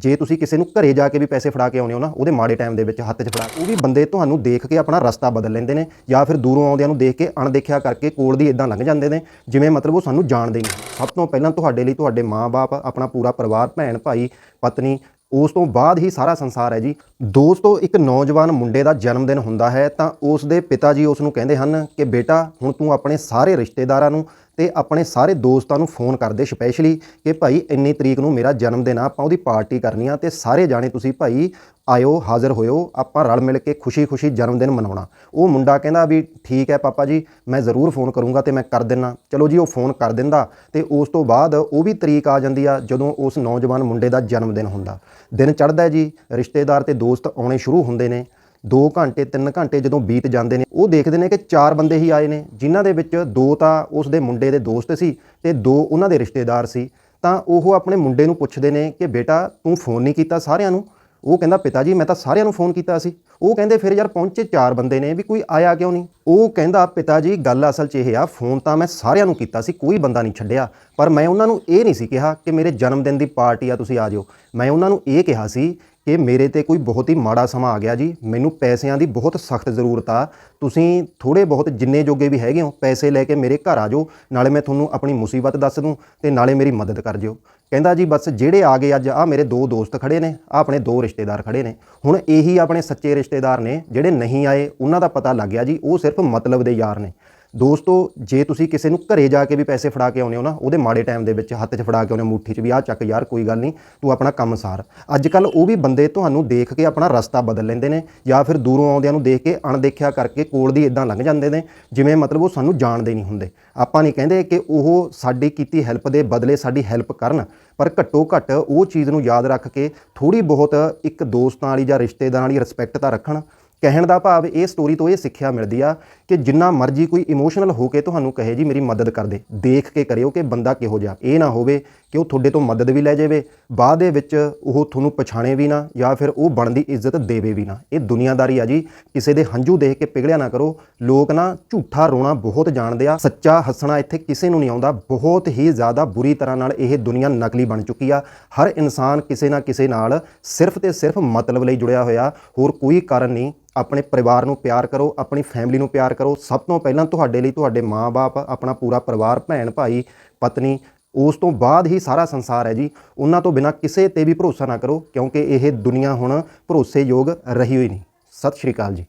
ਜੇ ਤੁਸੀਂ ਕਿਸੇ ਨੂੰ ਘਰੇ ਜਾ ਕੇ ਵੀ ਪੈਸੇ ਫੜਾ ਕੇ ਆਉਂਦੇ ਹੋ ਨਾ, ਉਹਦੇ ਮਾੜੇ ਟਾਈਮ ਦੇ ਵਿੱਚ ਹੱਥ 'ਚ ਫੜਾ ਉਹ ਵੀ ਬੰਦੇ ਤੁਹਾਨੂੰ ਦੇਖ ਕੇ ਆਪਣਾ ਰਸਤਾ ਬਦਲ ਲੈਂਦੇ ਨੇ ਜਾਂ ਫਿਰ ਦੂਰੋਂ ਆਉਂਦਿਆਂ ਨੂੰ ਦੇਖ ਕੇ ਅਣਦੇਖਿਆ ਕਰਕੇ ਕੋਲ ਦੀ ਇਦਾਂ ਲੰਘ ਜਾਂਦੇ ਨੇ, ਜਿਵੇਂ ਮਤਲਬ ਉਹ ਸਾਨੂੰ ਜਾਣਦੇ ਹੀ ਨਹੀਂ। ਸਭ ਤੋਂ ਪਹਿਲਾਂ ਤੁਹਾਡੇ ਲਈ ਤੁਹਾਡੇ ਮਾਪੇ ਆਪਣਾ ਪੂਰਾ ਪਰਿਵਾਰ, ਭੈਣ, ਭਾਈ, ਪਤਨੀ, ਉਸ ਤੋਂ ਬਾਅਦ ਹੀ ਸਾਰਾ ਸੰਸਾਰ ਹੈ ਜੀ। ਦੋਸਤੋ ਇੱਕ ਨੌਜਵਾਨ ਮੁੰਡੇ ਦਾ ਜਨਮ ਦਿਨ ਹੁੰਦਾ ਹੈ ਤਾਂ ਉਸ ਦੇ ਪਿਤਾ ਜੀ ਉਸ ਨੂੰ ਕਹਿੰਦੇ ਹਨ ਕਿ ਬੇਟਾ, ਹੁਣ ਤੂੰ ਆਪਣੇ ਸਾਰੇ ਰਿਸ਼ਤੇਦਾਰਾਂ ਨੂੰ ਤੇ ਆਪਣੇ ਸਾਰੇ ਦੋਸਤਾਂ ਨੂੰ ਫੋਨ ਕਰਦੇ ਸਪੈਸ਼ਲੀ ਕਿ ਭਾਈ ਇੰਨੀ ਤਰੀਕ ਨੂੰ ਮੇਰਾ ਜਨਮ ਦਿਨ ਆ, ਆਪਾਂ ਉਹਦੀ ਪਾਰਟੀ ਕਰਨੀ ਆ ਤੇ ਸਾਰੇ ਜਾਣੇ ਤੁਸੀਂ ਭਾਈ ਆਇਓ, ਹਾਜ਼ਰ ਹੋਇਓ, ਆਪਾਂ ਰਲ ਮਿਲ ਕੇ ਖੁਸ਼ੀ-ਖੁਸ਼ੀ ਜਨਮ ਦਿਨ ਮਨਾਉਣਾ। ਉਹ ਮੁੰਡਾ ਕਹਿੰਦਾ ਵੀ ਠੀਕ ਹੈ ਪਾਪਾ ਜੀ, ਮੈਂ ਜ਼ਰੂਰ ਫੋਨ ਕਰੂੰਗਾ ਤੇ ਮੈਂ ਕਰ ਦਿੰਨਾ। ਚਲੋ ਜੀ, ਉਹ ਫੋਨ ਕਰ ਦਿੰਦਾ ਤੇ ਉਸ ਤੋਂ ਬਾਅਦ ਉਹ ਵੀ ਤਰੀਕ ਆ ਜਾਂਦੀ ਆ ਜਦੋਂ ਉਸ ਨੌਜਵਾਨ ਮੁੰਡੇ ਦਾ ਜਨਮ ਦਿਨ ਹੁੰਦਾ। ਦਿਨ ਚੜ੍ਹਦਾ ਜੀ, ਰਿਸ਼ਤੇਦਾਰ ਤੇ ਦੋਸਤ ਆਉਣੇ ਸ਼ੁਰੂ ਹੁੰਦੇ ਨੇ। 2 ਘੰਟੇ 3 ਘੰਟੇ ਜਦੋਂ ਬੀਤ ਜਾਂਦੇ ਨੇ, ਉਹ ਦੇਖਦੇ ਨੇ ਕਿ ਚਾਰ ਬੰਦੇ ਹੀ ਆਏ ਨੇ, ਜਿਨ੍ਹਾਂ ਦੇ ਵਿੱਚ ਦੋ ਤਾਂ ਉਸ ਦੇ ਮੁੰਡੇ ਦੇ ਦੋਸਤ ਸੀ ਤੇ ਦੋ ਉਹਨਾਂ ਦੇ ਰਿਸ਼ਤੇਦਾਰ ਸੀ। ਤਾਂ ਉਹ ਆਪਣੇ ਮੁੰਡੇ ਨੂੰ ਪੁੱਛਦੇ ਨੇ ਕਿ ਬੇਟਾ, ਤੂੰ ਫੋਨ ਨਹੀਂ ਕੀਤਾ ਸਾਰਿਆਂ ਨੂੰ? ਉਹ ਕਹਿੰਦਾ, ਪਿਤਾ ਜੀ, ਮੈਂ ਤਾਂ ਸਾਰਿਆਂ ਨੂੰ ਫੋਨ ਕੀਤਾ ਸੀ। ਉਹ ਕਹਿੰਦੇ, ਫਿਰ ਯਾਰ ਪਹੁੰਚੇ ਚਾਰ ਬੰਦੇ ਨੇ ਵੀ ਕੋਈ ਆਇਆ ਕਿਉਂ ਨਹੀਂ? ਉਹ ਕਹਿੰਦਾ, ਪਿਤਾ ਜੀ, ਗੱਲ ਅਸਲ 'ਚ ਇਹ ਆ, ਫੋਨ ਤਾਂ ਮੈਂ ਸਾਰਿਆਂ ਨੂੰ ਕੀਤਾ ਸੀ, ਕੋਈ ਬੰਦਾ ਨਹੀਂ ਛੱਡਿਆ। ਪਰ ਮੈਂ ਉਹਨਾਂ ਨੂੰ ਇਹ ਨਹੀਂ ਸੀ ਕਿਹਾ ਕਿ ਮੇਰੇ ਜਨਮ ਦਿਨ ਦੀ ਪਾਰਟੀ ਆ, ਤੁਸੀਂ ਆ ਜਾਓ। ਮੈਂ ਉਹਨਾਂ ਨੂੰ ਇਹ ਕਿਹਾ ਸੀ ਕਿ ਮੇਰੇ ਤੇ ਕੋਈ ਬਹੁਤ ਹੀ ਮਾੜਾ ਸਮਾਂ ਆ ਗਿਆ ਜੀ। ਮੈਨੂੰ ਪੈਸਿਆਂ ਦੀ ਬਹੁਤ ਸਖਤ ਜ਼ਰੂਰਤ ਆ। ਤੁਸੀਂ ਥੋੜੇ ਬਹੁਤ ਜਿੰਨੇ ਜੋਗੇ ਵੀ ਹੈਗੇ ਹੋ, ਪੈਸੇ ਲੈ ਕੇ ਮੇਰੇ ਘਰ ਆ ਜਾਓ। ਨਾਲੇ ਮੈਂ ਤੁਹਾਨੂੰ ਆਪਣੀ ਮੁਸੀਬਤ ਦੱਸ ਦੂੰ ਤੇ ਨਾਲੇ ਮੇਰੀ ਮਦਦ ਕਰ ਜਿਓ। ਕਹਿੰਦਾ ਜੀ, ਬਸ ਜਿਹੜੇ ਆ ਗਏ ਅੱਜ ਆ ਮੇਰੇ ਦੋ ਦੋਸਤ ਖੜੇ ਨੇ ਆ ਆਪਣੇ ਦੋ ਰਿਸ਼ਤੇਦਾਰ ਖੜੇ ਨੇ। ਹੁਣ ਇਹੀ ਆਪਣੇ ਸੱਚੇ ਰਿਸ਼ਤੇਦਾਰ ਨੇ, ਜਿਹੜੇ ਨਹੀਂ ਆਏ, ਉਹਨਾਂ ਦਾ ਪਤਾ ਲੱਗ ਗਿਆ ਜੀ, ਉਹ ਸਿਰਫ ਮਤਲਬ ਦੇ ਯਾਰ ਨੇ। ਦੋਸਤੋ, ਜੇ ਤੁਸੀਂ ਕਿਸੇ ਨੂੰ ਘਰੇ ਜਾ ਕੇ ਵੀ ਪੈਸੇ ਫੜਾ ਕੇ ਆਉਂਦੇ ਹੋ ਨਾ, ਉਹਦੇ ਮਾੜੇ ਟਾਈਮ ਦੇ ਵਿੱਚ ਹੱਥ 'ਚ ਫੜਾ ਕੇ ਆਉਂਦੇ ਹੋ, ਮੁੱਠੀ 'ਚ ਵੀ, ਆਹ ਚੱਕ ਯਾਰ, ਕੋਈ ਗੱਲ ਨਹੀਂ, ਤੂੰ ਆਪਣਾ ਕੰਮ ਸਾਰ। ਅੱਜ ਕੱਲ ਉਹ ਵੀ ਬੰਦੇ ਤੁਹਾਨੂੰ ਦੇਖ ਕੇ ਆਪਣਾ ਰਸਤਾ ਬਦਲ ਲੈਂਦੇ ਨੇ ਜਾਂ ਫਿਰ ਦੂਰੋਂ ਆਉਂਦਿਆਂ ਨੂੰ ਦੇਖ ਕੇ ਅਣਦੇਖਿਆ ਕਰਕੇ ਕੋਲ ਦੀ ਇਦਾਂ ਲੰਘ ਜਾਂਦੇ ਨੇ, ਜਿਵੇਂ ਮਤਲਬ ਉਹ ਸਾਨੂੰ ਜਾਣਦੇ ਨਹੀਂ ਹੁੰਦੇ। ਆਪਾਂ ਨਹੀਂ ਕਹਿੰਦੇ ਕਿ ਉਹ ਸਾਡੀ ਕੀਤੀ ਹੈਲਪ ਦੇ ਬਦਲੇ ਸਾਡੀ ਹੈਲਪ ਕਰਨ, ਪਰ ਘੱਟੋ ਘੱਟ ਉਹ ਚੀਜ਼ ਨੂੰ ਯਾਦ ਰੱਖ ਕੇ ਥੋੜੀ ਬਹੁਤ ਇੱਕ ਦੋਸਤਾਂ ਵਾਲੀ ਜਾਂ ਰਿਸ਼ਤੇਦਾਰਾਂ ਵਾਲੀ ਰਿਸਪੈਕਟ ਤਾਂ ਰੱਖਣ ਕਹਿਣ ਦਾ ਭਾਵ ਇਹ ਸਟੋਰੀ ਤੋਂ ਇਹ ਸਿੱਖਿਆ ਮਿਲਦੀ ਆ ਕਿ ਜਿੰਨਾ ਮਰਜ਼ੀ ਕੋਈ ਇਮੋਸ਼ਨਲ ਹੋ ਕੇ ਤੁਹਾਨੂੰ ਕਹੇ ਜੀ, ਮੇਰੀ ਮਦਦ ਕਰ ਦੇ। ਦੇਖ ਕੇ ਕਰਿਓ ਕਿ ਬੰਦਾ ਕਿਹੋ ਜਿਹਾ। ਇਹ ਨਾ ਹੋਵੇ ਕਿ ਉਹ ਤੁਹਾਡੇ ਤੋਂ ਮਦਦ ਵੀ ਲੈ ਜਾਵੇ, ਬਾਅਦ ਦੇ ਵਿੱਚ ਉਹ ਤੁਹਾਨੂੰ ਪਛਾਣੇ ਵੀ ਨਾ ਜਾਂ ਫਿਰ ਉਹ ਬਣਦੀ ਇੱਜ਼ਤ ਦੇਵੇ ਵੀ ਨਾ। ਇਹ ਦੁਨੀਆਦਾਰੀ ਆ ਜੀ, ਕਿਸੇ ਦੇ ਹੰਝੂ ਦੇਖ ਕੇ ਪਿਘਲਿਆ ਨਾ ਕਰੋ। ਲੋਕ ਨਾ ਝੂਠਾ ਰੋਣਾ ਬਹੁਤ ਜਾਣਦੇ ਆ। ਸੱਚਾ ਹੱਸਣਾ ਇੱਥੇ ਕਿਸੇ ਨੂੰ ਨਹੀਂ ਆਉਂਦਾ। ਬਹੁਤ ਹੀ ਜ਼ਿਆਦਾ ਬੁਰੀ ਤਰ੍ਹਾਂ ਨਾਲ ਇਹ ਦੁਨੀਆ ਨਕਲੀ ਬਣ ਚੁੱਕੀ ਆ। ਹਰ ਇਨਸਾਨ ਕਿਸੇ ਨਾ ਕਿਸੇ ਨਾਲ ਸਿਰਫ ਤੇ ਸਿਰਫ ਮਤਲਬ ਲਈ ਜੁੜਿਆ ਹੋਇਆ। ਹੋਰ ਕੋਈ ਕਾਰਨ ਨਹੀਂ। ਆਪਣੇ ਪਰਿਵਾਰ ਨੂੰ ਪਿਆਰ ਕਰੋ, ਆਪਣੀ ਫੈਮਿਲੀ ਨੂੰ ਪਿਆਰ ਕਰੋ। ਸਭ ਤੋਂ ਪਹਿਲਾਂ ਤੁਹਾਡੇ ਲਈ ਤੁਹਾਡੇ ਮਾਪੇ ਆਪਣਾ ਪੂਰਾ ਪਰਿਵਾਰ, ਭੈਣ, ਭਾਈ, ਪਤਨੀ, ਉਸ ਤੋਂ ਬਾਅਦ ਹੀ ਸਾਰਾ ਸੰਸਾਰ ਹੈ ਜੀ। ਉਹਨਾਂ ਤੋਂ ਬਿਨਾ ਕਿਸੇ ਤੇ ਵੀ ਭਰੋਸਾ ਨਾ ਕਰੋ, ਕਿਉਂਕਿ ਇਹ ਦੁਨੀਆ ਹੁਣ ਭਰੋਸੇਯੋਗ ਰਹੀ ਹੋਈ ਨਹੀਂ। ਸਤਿ ਸ਼੍ਰੀ ਅਕਾਲ ਜੀ।